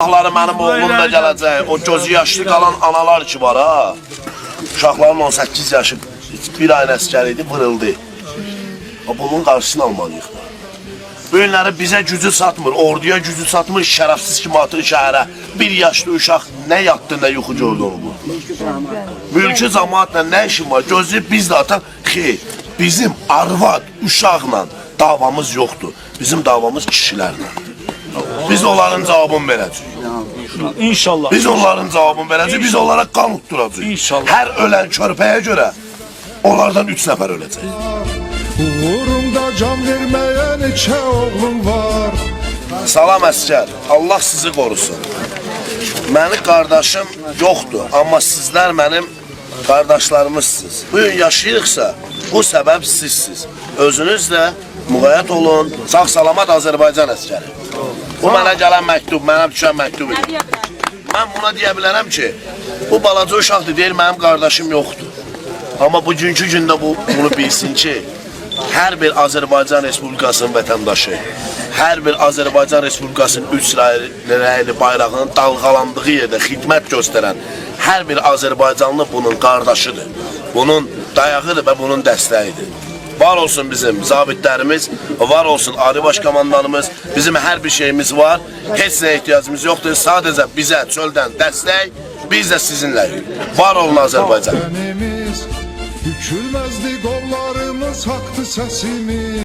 Uşaqları mənim oğlum da gələcək. O gözü yaşlı qalan analar ki var ha. Uşaqların 18 yaşı bir ayın əskəri idi, vırıldı. Bunun qarşısını almalıyıq. Bu günləri bizə gücü satmır, orduya gücü satmır, şərəfsiz kimi atır şəhərə. Bir yaşlı uşaq nə yatdı, nə yuxu gördü onu bu. Mülki cəmaatla nə işin var? Gözləyib biz də atan, xeyr, bizim arvad, uşaqla davamız yoxdur. Bizim davamız kişilərlə. Biz onların cavabını verəcəyik. İnşallah. Biz onların cavabını verəcəyik, biz onlara qan utduracağıq. İnşallah. Hər ölən körpəyə görə onlardan üç nəfər öləcək. Uğrunda can vermeyen iki oğlum var Salam əskər, Allah sizi qorusun. Mənim qardaşım yoxdur, amma sizlər mənim qardaşlarımızsınız. Bu gün yaşayırıqsa, bu səbəb sizsiniz. Özünüz də müğayyət olun, sağ-salamat Azərbaycan əskəri. Bu mənə gələn məktub, mənə düşən məktub idi. Mən buna deyə bilərəm ki, bu balaca uşaqdır, deyir mənim qardaşım yoxdur. Amma bugünkü gündə bu bunu bilsin ki, hər bir Azərbaycan Respublikasının vətəndaşı, hər bir Azərbaycan Respublikasının üç rəyli bayrağının dalğalandığı yerdə xidmət göstərən hər bir Azərbaycanlı bunun qardaşıdır. Bunun dayağıdır və bunun dəstəyidir. Var olsun bizim zabitlərimiz, var olsun Ali Baş bizim hər bir şeyimiz var. Heç nəyə ehtiyacımız yoxdur. Sadəcə bizə çöldən dəstək, biz də sizinləyik. Var olun Azərbaycan. Tenimiz Bükülmezdi kollarımız haktı sesimiz